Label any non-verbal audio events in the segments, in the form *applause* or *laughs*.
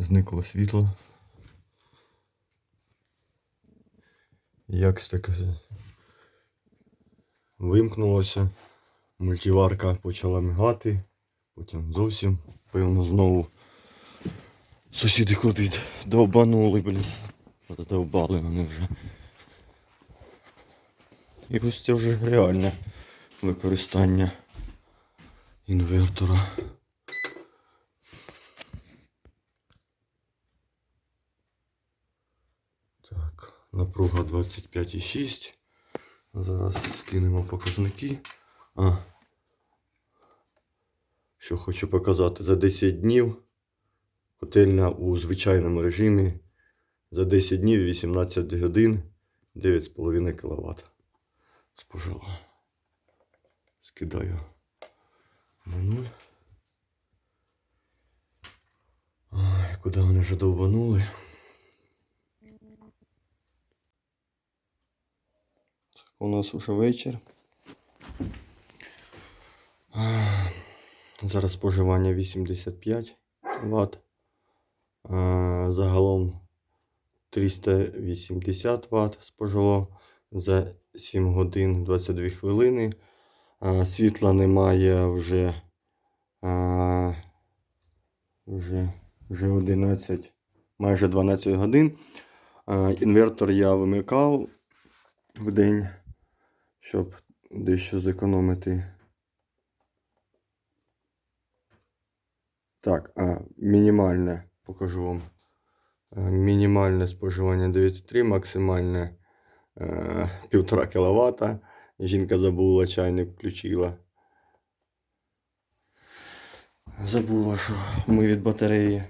Зникло світло. Як таке вимкнулося. Мультиварка почала мигати, потім зовсім, певно, знову сусіди ходить, довбанули, блін. Задовбали вони вже. І ось це вже реальне використання інвертора. Так, напруга 25,6. Зараз скинемо показники. А. Що хочу показати. За 10 днів котельня у звичайному режимі. За 10 днів 18 годин 9,5 кВт. Спожила. Скидаю на нуль. Куди вони вже довбанули? У нас уже вечір. Зараз споживання 85 Вт. Загалом 380 Вт спожило за 7 годин 22 хвилини. Світла немає вже, вже, вже 11, майже 12 годин. Інвертор я вимикав в день, щоб дещо зекономити. Так, а, мінімальне покажу вам. Е, Мінімальне споживання 9,3, максимальне е, 1,5 кВт. Жінка забула, чайник включила. Забула, що ми від батареї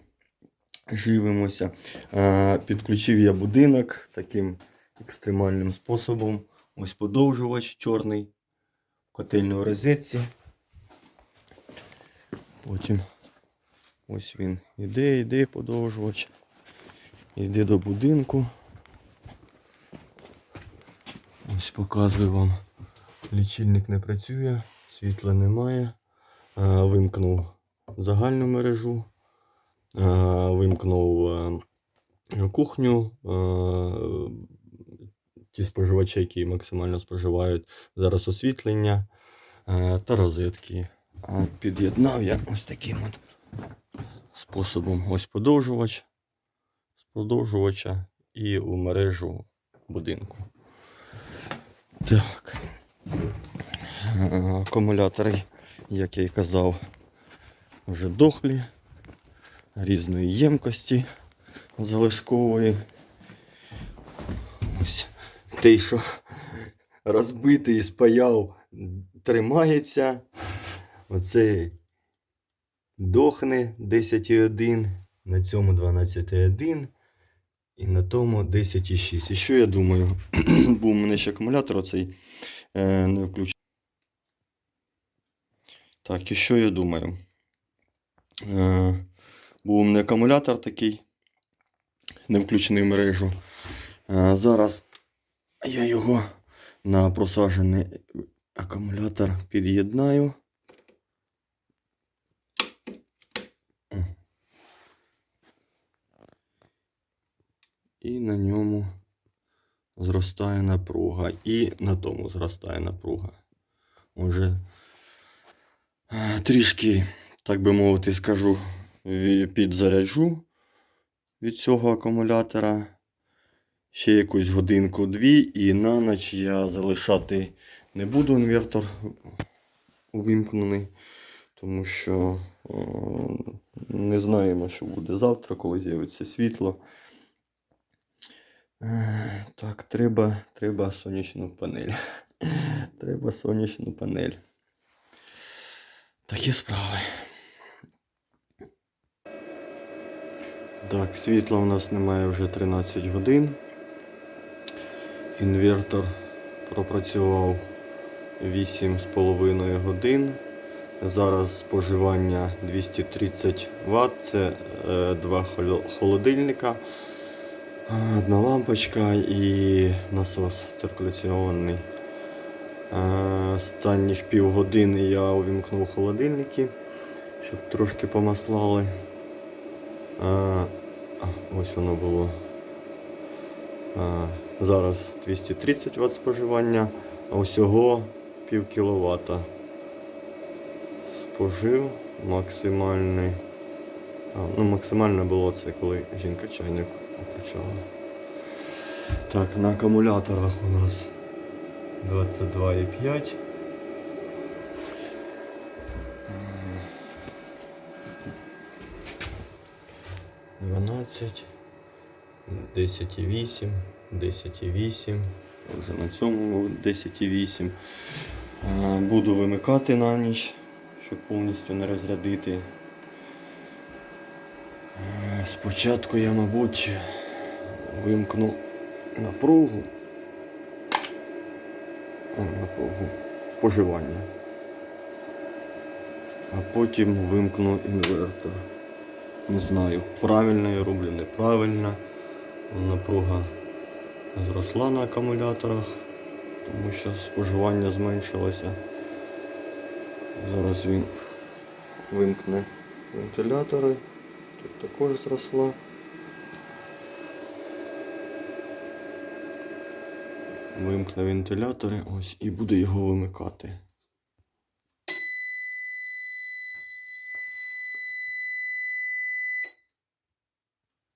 живемося. Е, Підключив я будинок таким екстремальним способом. Ось подовжувач чорний в котельній розетці. Потім ось він іде, іде подовжувач. Іде до будинку. Ось показую вам. Лічильник не працює, світла немає. Вимкнув загальну мережу, вимкнув е, кухню. Ті споживачі, які максимально споживають зараз освітлення е, та розетки. Під'єднав я ось таким от способом. Ось подовжувач з подовжувача і у мережу будинку. Так. Акумулятори, як я і казав, вже дохлі, різної ємкості залишкової. Ось той, що розбитий, спаяв, тримається. Оцей дохне 10,1, на цьому 12,1 і на тому 10,6. І що я думаю? *clears throat* Був у мене ще акумулятор оцей е, не включений. Так, і що я думаю? Е, був у мене акумулятор такий, не включений в мережу. Е, зараз я його на просаджений акумулятор під'єднаю. І на ньому зростає напруга. І на тому зростає напруга. Уже трішки, так би мовити, скажу, підзаряджу від цього акумулятора. Ще якусь годинку-дві, і на ніч я залишати не буду інвертор увімкнений, тому що е, не знаємо, що буде завтра, коли з'явиться світло. Е, Так, треба, треба сонячну панель. *laughs* Треба сонячну панель. Такі справи. Так, світла у нас немає вже 13 годин. Інвертор пропрацював 8,5 годин. Зараз споживання 230 Вт. Це е, два холодильника, е, одна лампочка і насос циркуляційний. Е, Останніх півгодини я увімкнув холодильники, щоб трошки помаслали. Ось воно було. Зараз 230 Вт споживання, а усього пів кіловата. Спожив максимальний. А, ну, максимальне було це, коли жінка чайник включала. Так, на акумуляторах у нас 22,5. 12, 10,8, 10,8. Вже на цьому 10,8. Е, Буду вимикати на ніч, щоб повністю не розрядити. Е, Спочатку я, мабуть, вимкну напругу. Напругу споживання. А потім вимкну інвертор. Не знаю, правильно я роблю, неправильно. Напруга зросла на акумуляторах, тому що споживання зменшилося. Зараз він вимкне вентилятори. Тут також зросла. Вимкне вентилятори, ось і буде його вимикати.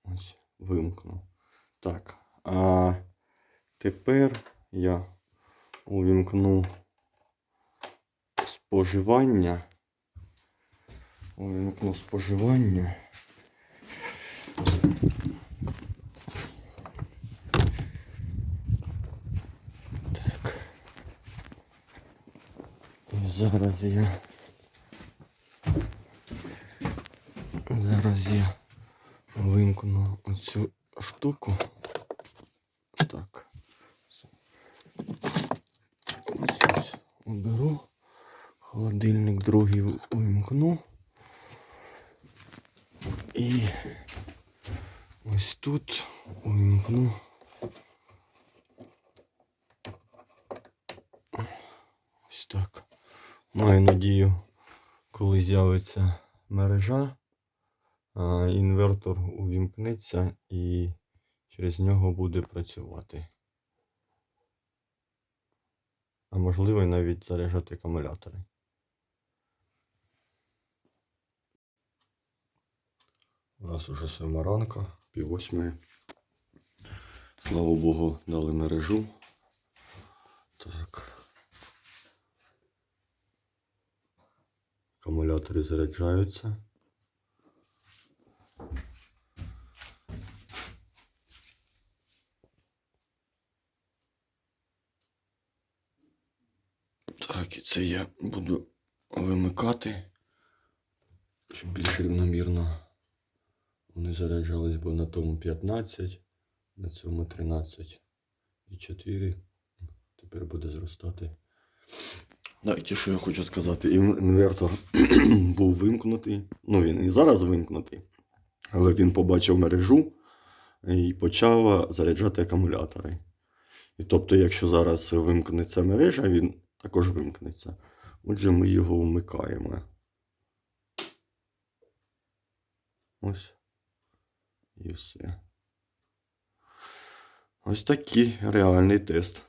Ось, вимкнув. Так. А тепер я увімкну споживання. Увімкну споживання. Так. І зараз я. Зараз я вимкну оцю штуку. Так. Ось уберу. Холодильник другий вимкну. І ось тут вимкну. Ось так. Маю надію, коли з'явиться мережа, інвертор увімкнеться і через нього буде працювати. А можливо навіть заряджати акумулятори. У нас уже сьома ранка, пів восьмої. Слава Богу, дали мережу. Так. Акумулятори заряджаються. Так, і це я буду вимикати, щоб більш рівномірно вони заряджались, бо на тому 15, на цьому 13 і 4. Тепер буде зростати. Так, і що я хочу сказати, інвертор *clears throat* був вимкнутий. Ну, він і зараз вимкнутий, але він побачив мережу і почав заряджати акумулятори. І тобто, якщо зараз вимкнеться мережа, він також вимкнеться. Отже, ми його вмикаємо. Ось. І все. Ось такий реальний тест.